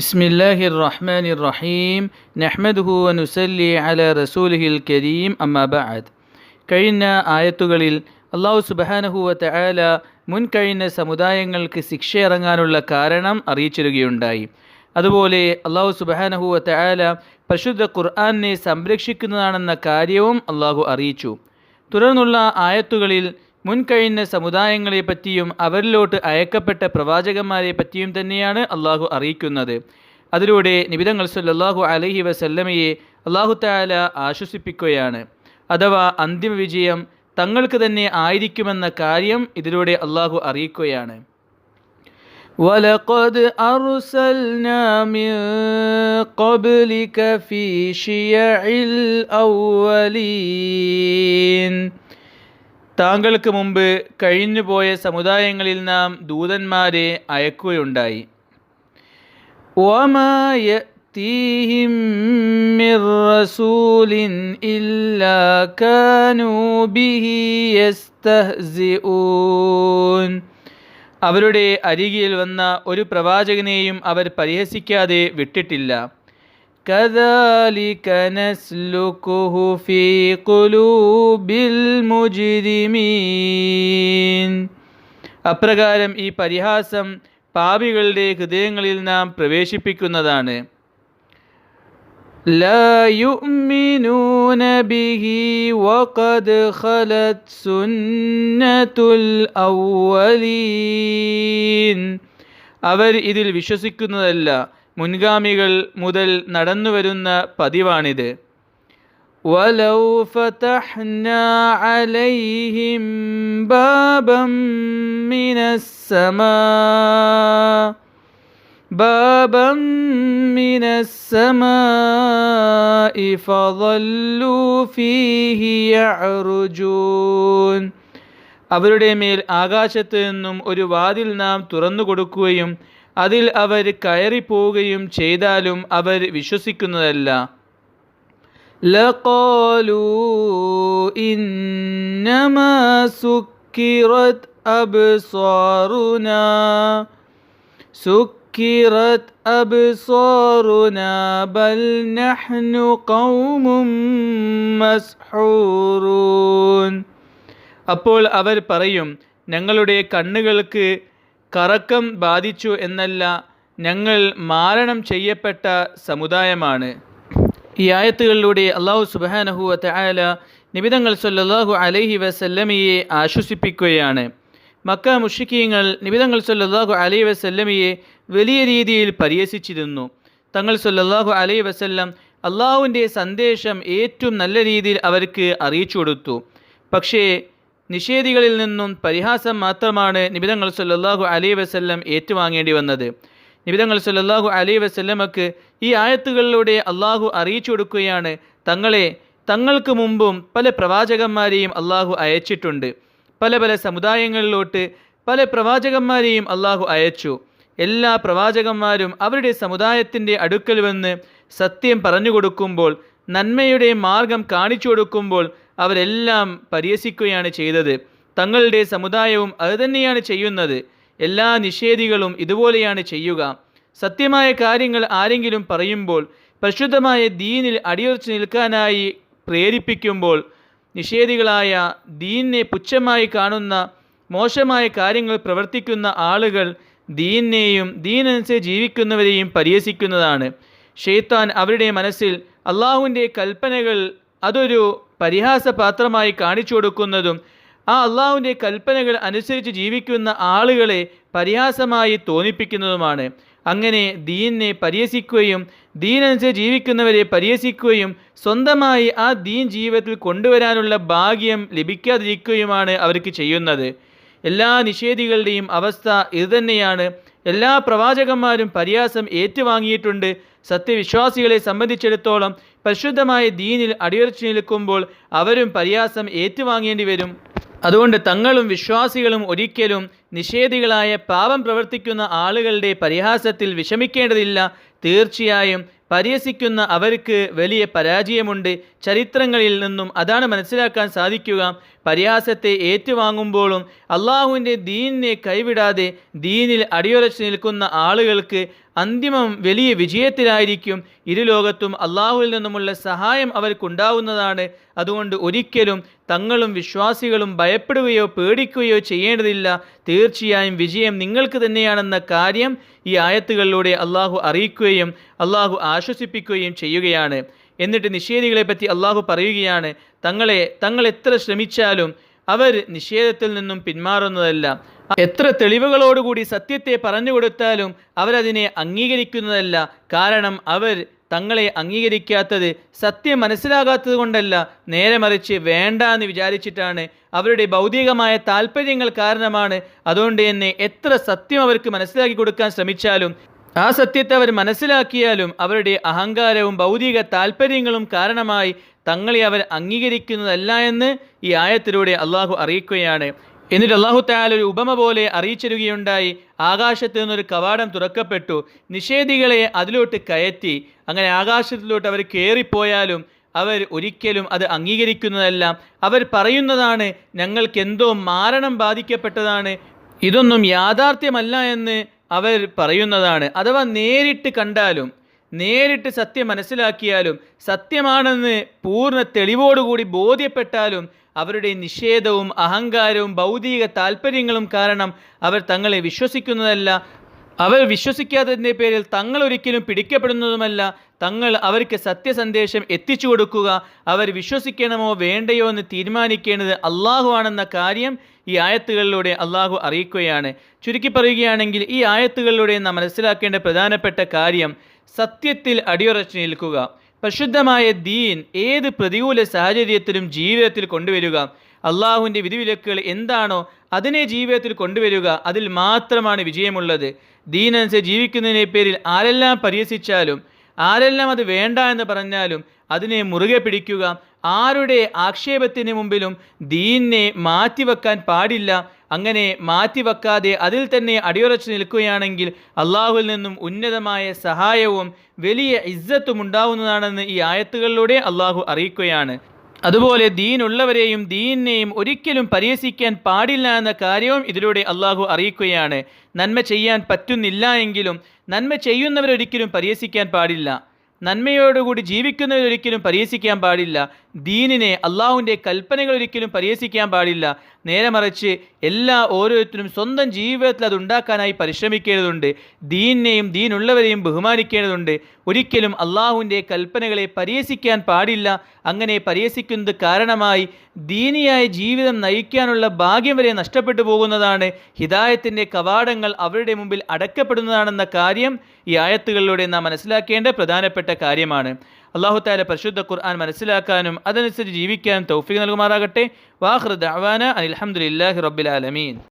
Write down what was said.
بسم الله الرحمن الرحيم نحمده ونسلي على رسوله الكريم أما بعد കഴിഞ്ഞ ആയത്തുകളിൽ അള്ളാഹു സുബഹാനഹുവ തആല മുൻ കഴിഞ്ഞ സമുദായങ്ങൾക്ക് ശിക്ഷ ഇറങ്ങാനുള്ള കാരണം അറിയിച്ചിരുകയുണ്ടായി അതുപോലെ അള്ളാഹു സുബഹാനഹുവ തആല പരിശുദ്ധ ഖുർആനെ സംരക്ഷിക്കുന്നതാണെന്ന കാര്യവും അള്ളാഹു അറിയിച്ചു തുടർന്നുള്ള ആയത്തുകളിൽ മുൻകഴിഞ്ഞ സമുദായങ്ങളെ പറ്റിയും അവരിലോട്ട് അയക്കപ്പെട്ട പ്രവാചകന്മാരെ പറ്റിയും തന്നെയാണ് അള്ളാഹു അറിയിക്കുന്നത് അതിലൂടെ നിബിതങ്ങൾ സല്ലല്ലാഹു അലൈഹി വസല്ലമയെ അള്ളാഹു താല ആശ്വസിപ്പിക്കുകയാണ് അഥവാ അന്തിമ വിജയം തങ്ങൾക്ക് തന്നെ ആയിരിക്കുമെന്ന കാര്യം ഇതിലൂടെ അള്ളാഹു അറിയിക്കുകയാണ് ولقد أرسلنا من قبلك في شيع الأولين താങ്കൾക്ക് മുമ്പ് കഴിഞ്ഞുപോയ സമുദായങ്ങളിൽ നാം ദൂതന്മാരെ അയക്കുകയുണ്ടായി وما يأتيهم من رسول إلا كانوا به يستهزئون അവരുടെ അരികിൽ വന്ന ഒരു പ്രവാചകനെയും അവർ പരിഹസിക്കാതെ വിട്ടിട്ടില്ല كذلك نسلكه في قلوب المجرمين അപ്രകാരം ഈ പരിഹാസം പാപികളുടെ ഹൃദയങ്ങളിൽ നാം പ്രവേശിപ്പിക്കുന്നതാണ് لا يؤمنون به وقد خلت سنة الأولين അവർ ഇതിൽ വിശ്വസിക്കുന്നതല്ല മുൻഗാമികൾ മുതൽ നടന്നുവരുന്ന പതിവാണിത് ولو فتحنا عليهم بابا من السماء بابا من السماء فظلوا فيه يعرجون അവരുടെ മേൽ ആകാശത്ത് നിന്നും ഒരു വാതിൽ നാം തുറന്നു കൊടുക്കുകയും അതിൽ അവർ കയറിപ്പോവുകയും ചെയ്താലും അവർ വിശ്വസിക്കുന്നതല്ല لقالوا إنما سكرت أبصارنا سكرت أبصارنا بل نحن قوم مسحورون അപ്പോൾ അവർ പറയും ഞങ്ങളുടെ കണ്ണുകൾക്ക് കറക്കം ബാധിച്ചു എന്നല്ല ഞങ്ങൾ മാരണം ചെയ്യപ്പെട്ട സമുദായമാണ്. ഈ ആയത്തുകളിലൂടെ അള്ളാഹു സുബാനഹു തആല നിബിതങ്ങൾ സല്ലാഹു അലൈഹി വസല്ലമയെ ആശ്വസിപ്പിക്കുകയാണ്. മക്ക മുഷിക്കീങ്ങൾ നിബിതങ്ങൾ സല്ലാഹു അലൈഹി വസല്ലമയെ വലിയ രീതിയിൽ പരിഹസിച്ചിരുന്നു. തങ്ങൾ സല്ലാഹു അലൈഹി വസല്ലം അള്ളാഹുവിന്റെ സന്ദേശം ഏറ്റവും നല്ല രീതിയിൽ അവർക്ക് അറിയിച്ചു കൊടുത്തു. പക്ഷേ നിഷേധികളിൽ നിന്നും പരിഹാസം മാത്രമാണ് നിബിതങ്ങൾ സല്ലാഹു അലൈഹി വസ്ല്ലം ഏറ്റുവാങ്ങേണ്ടി വന്നത്. നിബിതങ്ങൾ സല്ലാഹു അലൈഹി വസ്ല്ലമക്ക് ഈ ആയത്തുകളിലൂടെ അള്ളാഹു അറിയിച്ചു കൊടുക്കുകയാണ്. തങ്ങളെ തങ്ങൾക്ക് മുമ്പും പല പ്രവാചകന്മാരെയും അള്ളാഹു അയച്ചിട്ടുണ്ട്. പല പല സമുദായങ്ങളിലോട്ട് പല പ്രവാചകന്മാരെയും അള്ളാഹു അയച്ചു. എല്ലാ പ്രവാചകന്മാരും അവരുടെ സമുദായത്തിന്റെ അടുക്കൽ വന്ന് സത്യം പറഞ്ഞു കൊടുക്കുമ്പോൾ നന്മയുടെ മാർഗം കാണിച്ചു കൊടുക്കുമ്പോൾ അവരെല്ലാം പരിഹസിക്കുകയാണ് ചെയ്തത്. തങ്ങളുടെ സമുദായവും അതുതന്നെയാണ് ചെയ്യുന്നത്. എല്ലാ നിഷേധികളും ഇതുപോലെയാണ് ചെയ്യുക. സത്യമായ കാര്യങ്ങൾ ആരെങ്കിലും പറയുമ്പോൾ പരിശുദ്ധമായ ദീനിൽ അടിയുറച്ചു നിൽക്കാനായി പ്രേരിപ്പിക്കുമ്പോൾ നിഷേധികളായ ദീനിനെ പുച്ഛമായി കാണുന്ന മോശമായ കാര്യങ്ങൾ പ്രവർത്തിക്കുന്ന ആളുകൾ ദീനിനെയും ദീനനുസരിച്ച് ജീവിക്കുന്നവരെയും പരിഹസിക്കുന്നതാണ്. ഷെയ്ത്താൻ അവരുടെ മനസ്സിൽ അള്ളാഹുവിന്റെ കൽപ്പനകൾ അതൊരു പരിഹാസപാത്രമായി കാണിച്ചു കൊടുക്കുന്നതും ആ അള്ളാഹുവിന്റെ കൽപ്പനകൾ അനുസരിച്ച് ജീവിക്കുന്ന ആളുകളെ പരിഹാസമായി തോന്നിപ്പിക്കുന്നതുമാണ്. അങ്ങനെ ദീനിനെ പരിഹസിക്കുകയും ദീനനുസരിച്ച് ജീവിക്കുന്നവരെ പരിഹസിക്കുകയും സ്വന്തമായി ആ ദീൻ ജീവിതത്തിൽ കൊണ്ടുവരാനുള്ള ഭാഗ്യം ലഭിക്കാതിരിക്കുകയുമാണ് അവർക്ക് ചെയ്യുന്നത്. എല്ലാ നിഷേധികളുടെയും അവസ്ഥ ഇതുതന്നെയാണ്. എല്ലാ പ്രവാചകന്മാരും പരിഹാസം ഏറ്റുവാങ്ങിയിട്ടുണ്ട്. സത്യവിശ്വാസികളെ സംബന്ധിച്ചിടത്തോളം പരിശുദ്ധമായ ദീനിൽ അടിയുറച്ചു നിൽക്കുമ്പോൾ അവരും പരിയാസം ഏറ്റുവാങ്ങേണ്ടി വരും. അതുകൊണ്ട് തങ്ങളും വിശ്വാസികളും ഒരിക്കലും നിഷേധികളായ പാപം പ്രവർത്തിക്കുന്ന ആളുകളുടെ പരിഹാസത്തിൽ വിഷമിക്കേണ്ടതില്ല. തീർച്ചയായും പരിഹസിക്കുന്ന അവർക്ക് വലിയ പരാജയമുണ്ട്. ചരിത്രങ്ങളിൽ നിന്നും അതാണ് മനസ്സിലാക്കാൻ സാധിക്കുക. പരിഹാസത്തെ ഏറ്റുവാങ്ങുമ്പോഴും അള്ളാഹുവിന്റെ ദീനിനെ കൈവിടാതെ ദീനിൽ അടിയുറച്ച് നിൽക്കുന്ന ആളുകൾക്ക് അന്തിമം വലിയ വിജയത്തിലായിരിക്കും ഇരുലോകത്തും അള്ളാഹുവിൽ നിന്നുമുള്ള സഹായം അവർക്കുണ്ടാവുന്നതാണ്. അതുകൊണ്ട് ഒരിക്കലും തങ്ങളും വിശ്വാസികളും ഭയപ്പെടുകയോ പേടിക്കുകയോ ചെയ്യേണ്ടതില്ല. തീർച്ചയായും വിജയം നിങ്ങൾക്ക് തന്നെയാണെന്ന കാര്യം ഈ ആയത്തുകളിലൂടെ അള്ളാഹു അറിയിക്കുകയും അള്ളാഹു ആശ്വസിപ്പിക്കുകയും ചെയ്യുകയാണ്. എന്നിട്ട് നിഷേധികളെ പറ്റി അള്ളാഹു പറയുകയാണ് തങ്ങളെ തങ്ങൾ എത്ര ശ്രമിച്ചാലും അവർ നിഷേധത്തിൽ നിന്നും പിന്മാറുന്നതല്ല. എത്ര തെളിവുകളോടുകൂടി സത്യത്തെ പറഞ്ഞു കൊടുത്താലും അവരതിനെ അംഗീകരിക്കുന്നതല്ല. കാരണം അവർ തങ്ങളെ അംഗീകരിക്കാത്തത് സത്യം മനസ്സിലാകാത്തത് കൊണ്ടല്ല. നേരെ മറിച്ച് വേണ്ട എന്ന് വിചാരിച്ചിട്ടാണ് അവരുടെ ഭൗതികമായ താല്പര്യങ്ങൾ കാരണമാണ്. അതുകൊണ്ട് തന്നെ എത്ര സത്യം അവർക്ക് മനസ്സിലാക്കി കൊടുക്കാൻ ശ്രമിച്ചാലും ആ സത്യത്തെ അവർ മനസ്സിലാക്കിയാലും അവരുടെ അഹങ്കാരവും ഭൗതിക താല്പര്യങ്ങളും കാരണമായി തങ്ങളെ അവർ അംഗീകരിക്കുന്നതല്ല എന്ന് ഈ ആയത്തിലൂടെ അള്ളാഹു അറിയിക്കുകയാണ്. എന്നിട്ട് അള്ളാഹു തായാൽ ഒരു ഉപമ പോലെ അറിയിച്ചിരുകയുണ്ടായി ആകാശത്ത് നിന്നൊരു കവാടം തുറക്കപ്പെട്ടു. നിഷേധികളെ അതിലോട്ട് കയറ്റി. അങ്ങനെ ആകാശത്തിലോട്ട് അവർ കയറിപ്പോയാലും അവർ ഒരിക്കലും അത് അംഗീകരിക്കുന്നതല്ല. അവർ പറയുന്നതാണ് ഞങ്ങൾക്കെന്തോ മാരണം ബാധിക്കപ്പെട്ടതാണ്. ഇതൊന്നും യാഥാർത്ഥ്യമല്ല എന്ന് അവർ പറയുന്നതാണ്. അഥവാ നേരിട്ട് കണ്ടാലും നേരിട്ട് സത്യം മനസ്സിലാക്കിയാലും സത്യമാണെന്ന് പൂർണ തെളിവോടുകൂടി ബോധ്യപ്പെട്ടാലും അവരുടെ നിഷേധവും അഹങ്കാരവും ഭൗതിക താല്പര്യങ്ങളും കാരണം അവർ തങ്ങളെ വിശ്വസിക്കുന്നതല്ല. അവർ വിശ്വസിക്കാത്തതിന്റെ പേരിൽ തങ്ങൾ ഒരിക്കലും പിടിക്കപ്പെടുന്നതുമല്ല. തങ്ങൾ അവർക്ക് സത്യസന്ദേശം എത്തിച്ചു കൊടുക്കുക. അവർ വിശ്വസിക്കണമോ വേണ്ടയോ എന്ന് തീരുമാനിക്കേണ്ടത് അള്ളാഹു ആണെന്ന കാര്യം ഈ ആയത്തുകളിലൂടെ അള്ളാഹു അറിയിക്കുകയാണ്. ചുരുക്കി പറയുകയാണെങ്കിൽ ഈ ആയത്തുകളിലൂടെ നാം മനസ്സിലാക്കേണ്ട പ്രധാനപ്പെട്ട കാര്യം സത്യത്തിൽ അടിയുറച്ചു നിൽക്കുക. പരിശുദ്ധമായ ദീൻ ഏത് പ്രതികൂല സാഹചര്യത്തിലും ജീവിതത്തിൽ കൊണ്ടുവരിക. അള്ളാഹുവിന്റെ വിധിവിലക്കുകൾ എന്താണോ അതിനെ ജീവിതത്തിൽ കൊണ്ടുവരിക. അതിൽ മാത്രമാണ് വിജയമുള്ളത്. ദീനനുസരിച്ച് ജീവിക്കുന്നതിനെ പേരിൽ ആരെല്ലാം പരിഹസിച്ചാലും ആരെല്ലാം അത് വേണ്ട എന്ന് പറഞ്ഞാലും അതിനെ മുറുകെ പിടിക്കുക. ആരുടെ ആക്ഷേപത്തിന് മുമ്പിലും ദീനിനെ മാറ്റിവെക്കാൻ പാടില്ല. അങ്ങനെ മാറ്റിവെക്കാതെ അതിൽ തന്നെ അടിയുറച്ചു നിൽക്കുകയാണെങ്കിൽ അള്ളാഹുവിൽ നിന്നും ഉന്നതമായ സഹായവും വലിയ ഇജ്ജത്തും ഉണ്ടാവുന്നതാണെന്ന് ഈ ആയത്തുകളിലൂടെ അള്ളാഹു അറിയിക്കുകയാണ്. അതുപോലെ ദീനുള്ളവരെയും ദീനിനെയും ഒരിക്കലും പരിഹസിക്കാൻ പാടില്ല എന്ന കാര്യവും ഇതിലൂടെ അള്ളാഹു അറിയിക്കുകയാണ്. നന്മ ചെയ്യാൻ പറ്റുന്നില്ല എങ്കിലും നന്മ ചെയ്യുന്നവരൊരിക്കലും പരിഹസിക്കാൻ പാടില്ല. നന്മയോടുകൂടി ജീവിക്കുന്നവരൊരിക്കലും പരിഹസിക്കാൻ പാടില്ല. ദീനിനെ അള്ളാഹുവിന്റെ കൽപ്പനകൾ ഒരിക്കലും പരിഹസിക്കാൻ പാടില്ല. നേരെ മറിച്ച് എല്ലാ ഓരോരുത്തരും സ്വന്തം ജീവിതത്തിൽ അത് ഉണ്ടാക്കാനായി പരിശ്രമിക്കേണ്ടതുണ്ട്. ദീനിനെയും ദീനുള്ളവരെയും ബഹുമാനിക്കേണ്ടതുണ്ട്. ഒരിക്കലും അള്ളാഹുവിന്റെ കൽപ്പനകളെ പരിഹസിക്കാൻ പാടില്ല. അങ്ങനെ പരിഹസിക്കുന്നത് കാരണമായി ദീനിയായ ജീവിതം നയിക്കാനുള്ള ഭാഗ്യം വരെ നഷ്ടപ്പെട്ടു പോകുന്നതാണ്. ഹിദായത്തിന്റെ കവാടങ്ങൾ അവരുടെ മുമ്പിൽ അടക്കപ്പെടുന്നതാണെന്ന കാര്യം ഈ ആയത്തുകളിലൂടെ നാം മനസ്സിലാക്കേണ്ട പ്രധാനപ്പെട്ട കാര്യമാണ്. അള്ളാഹു താല പരിശുദ്ധ ഖുർആൻ മനസ്സിലാക്കാനും അതനുസരിച്ച് ജീവിക്കാനും തൗഫീഖ് നൽകുമാറാകട്ടെ. വാഹൃദ് അവാന അലഹമുല്ലാഹി റബ്ബിൽ ആലമീൻ.